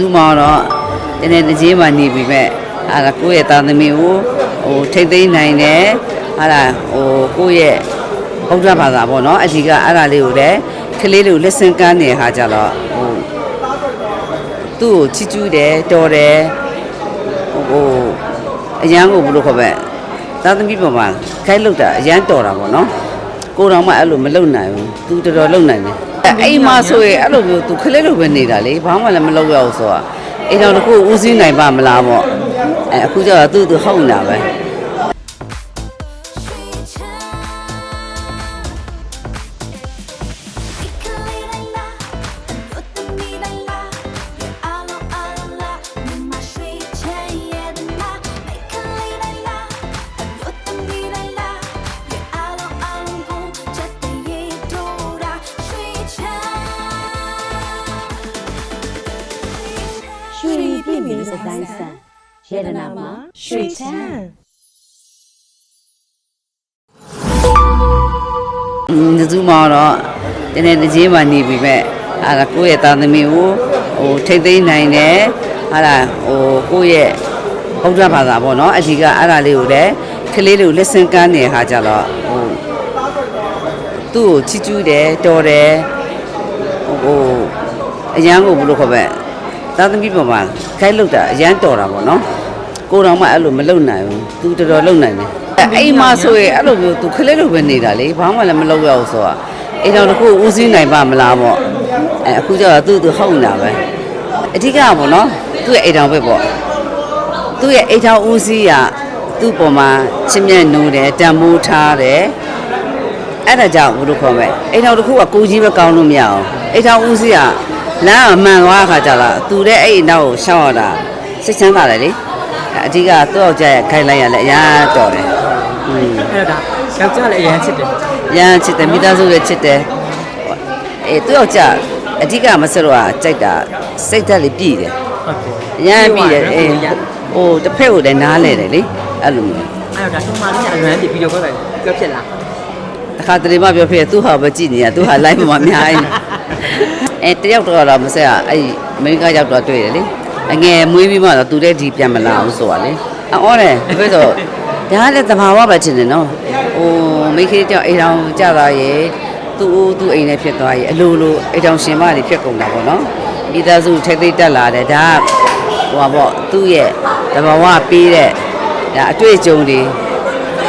ဇူမောတော့တနေ့တစ်ချင်းမှနေပြီမဲ့အဲ့ဒါကိုယ့်ရဲ့သားသမီးကိုဟိုထိတ်သိမ်းနိုင်တယ်အဲ့ဒါဟိုကိုယ့်ရဲ့ဗုဒ္ဓဘာသာပေါ့နော်အဓိကအဲ့ဒါလေးကိုလည်းကလေးလေးကိုလက်ဆင့်ကမ်းနေတဲ့ခါကျတော့ဟိုသူ့ကိုချစ်ကျူးတယ်တော်တယ်ဟိုအရန်ကိုဘယ်လိုခေါ်ပဲသားသမီးပေါ်မှာခိုင်းလောက်တာအရန်တော်တာပေါ့နော်ကိုတော်မှအဲ့လိုမလုံနိုင်ဘူးသူတော်တော်လုံနိုင်တယ် အဲ့အိမ်မှာဆိုရင်အဲ့လိုမျိုးသူခလေးလိုပဲနေတာလေဘာမှလည်းမလုပ်ရဘူးဆိုတာအိမ်တော်တစ်ခုဦးစီးနိုင်ပါမလားပေါ့အဲအခုကျတော့သူ့သူဟုတ်နေတာပဲ ရွှေပြည့်မြင့်စတိုင်းဆန်ယေဒနာမှာရွှေချမ်းဇူမောတော့တနေ့တစ်ချင်းမှနေပြီမဲ့အဲ့ဒါကိုယ့်ရဲ့သားသမီးကိုဟိုထိတ်သိမ်းနိုင်တယ်အဲ့ဒါဟိုကိုယ့်ရဲ့ဗုဒ္ဓဘာသာပေါ့နော်အဓိကအဲ့ဒါလေးကိုလည်းကလေးလေးကိုလက်ဆင့်ကမ်းနေတဲ့ခါကျတော့ဟိုသူ့ကိုချစ်ကျူးတယ်တော်တယ်ဟိုအရန်ကိုဘယ်လိုခေါ်ပဲ သားသမီးပေါ်မှာခိုင်းလောက်တာအရန်တော်တာပေါ့နော်ကိုတော်မှအဲ့လိုမလုံနိုင်ဘူးသူတော်တော်လုံနိုင်တယ်အိမ်မှာဆိုရင်အဲ့လိုမျိုးသူခလေးလိုပဲနေတာလေဘာမှလည်းမလုပ်ရဘူးဆိုတာအိမ်တော်တစ်ခုဦးစီးနိုင်ပါမလားပေါ့အဲအခုကျတော့သူ့သူဟုတ်နေတာပဲအဓိကပေါ့နော်သူ့ရဲ့အိမ်တော်ပဲပေါ့သူ့ရဲ့အိမ်တော်ဦးစီးကသူ့ပေါ်မှာချစ်မြတ်နိုးတယ်တန်မိုးထားတယ်အဲ့ဒါကြောင့်ဘုလိုခေါ်မဲ့အိမ်တော်တစ်ခုကကိုကြီးပဲကောင်းလို့မရအောင်အိမ်တော်ဦးစီးက လမ်းအမှန်သွားခါကြလားသူတဲ့အဲ့အနောက်ကိုရှောက်ရတာစိတ်ချမ်းသာတယ်လေအဓိကသူ့ယောက်ျားရဲ့ခိုင်လိုက်ရလဲအရာတော်တယ်อืมအဲ့တော့ဒါယောက်ျားလည်းအရင်ချစ်တယ်ရမ်းချစ်တယ်မိသားစုလည်းချစ်တယ်အေးသူ့ယောက်ျားအဓိကမဆက်တော့ကြိုက်တာစိတ်ဓာတ်လေးပြည်တယ်ဟုတ်တယ်ရမ်းပြည်တယ်အေးဟိုတစ်ဖက်ကိုလည်းနားလဲတယ်လေအဲ့လိုမျိုးအဲ့တော့ဒါထုံးမလေးကအလွမ်းပြပြီးတော့ပြောတယ်ပြောဖြစ်လားတခါတလေမှပြောဖြစ်သူ့ဟာပဲကြည့်နေရသူ့ဟာ live မှာအများကြီး အဲတယောက်တော့မဆက်อ่ะအဲ့အမေရိကရောက်တော့တွေ့တယ်လေအငယ်မွေးပြီးမှတော့သူတဲ့ဒီပြန်မလာဘူးဆိုတာလေအော်တယ်ဒါပဲဆိုဒါကလည်းသဘာဝပဲချင်းတယ်နော်ဟိုမိခေးကြောင့်အိမ်တော်ကြတာရဲ့သူ့အိုးသူ့အိမ်နဲ့ဖြစ်သွားရဲ့အလိုလိုအိမ်တော်ရှင်မတွေဖြစ်ကုန်တာပေါ့နော်မိသားစုထိတ်သိမ်းတက်လာတယ်ဒါကဟိုပါပေါ့သူ့ရဲ့သဘာဝပေးတဲ့ဒါအတွေ့အကြုံတွေ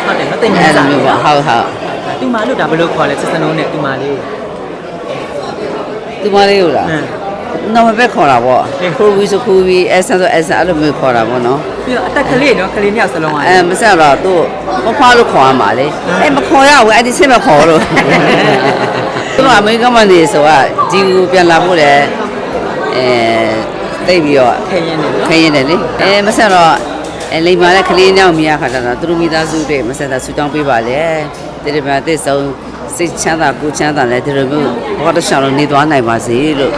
ဟုတ်တယ်မသိနေအဲ့လိုစားမျိုးပေါ့ဟုတ်ဟုတ်သူမလို့ဒါဘယ်လိုခေါ်လဲစစ်စနုံးနဲ့သူမလေး သူမလေးကိုလားဟမ်နော်မပဲခေါ်တာပေါ့ဟင်ခိုးဝီဆိုခိုးဝီအဲဆန်ဆိုအဲဆန်အဲ့လိုမျိုးခေါ်တာပေါ့နော်ပြီးတော့အသက်ကလေးနော်ကလေးနှစ်ယောက်စလုံးကအဲမဆက်တော့သူ့မဖွားလို့ခေါ်ရမှာလေအဲမခေါ်ရဘူးအဲ့ဒီစင်မခေါ်လို့သူကအမေရိကန်မှာနေဆိုကဒီကိုပြန်လာဖို့လေအဲတိတ်ပြီးတော့ခရင်နေနော်ခရင်တယ်လေအဲမဆက်တော့အဲလိမ္မာတဲ့ကလေးနောက်မြင်ရခါကျတော့သူတို့မိသားစုတွေမဆက်တာဆူတောင်းပေးပါလေတိတိပံအသစ်ဆုံး စိတ်ချမ်းသာကိုယ်ချမ်းသာလဲဒီလိုမျိုးဘောတော့ရှောင်းလို့နေသွားနိုင်ပါစေလို့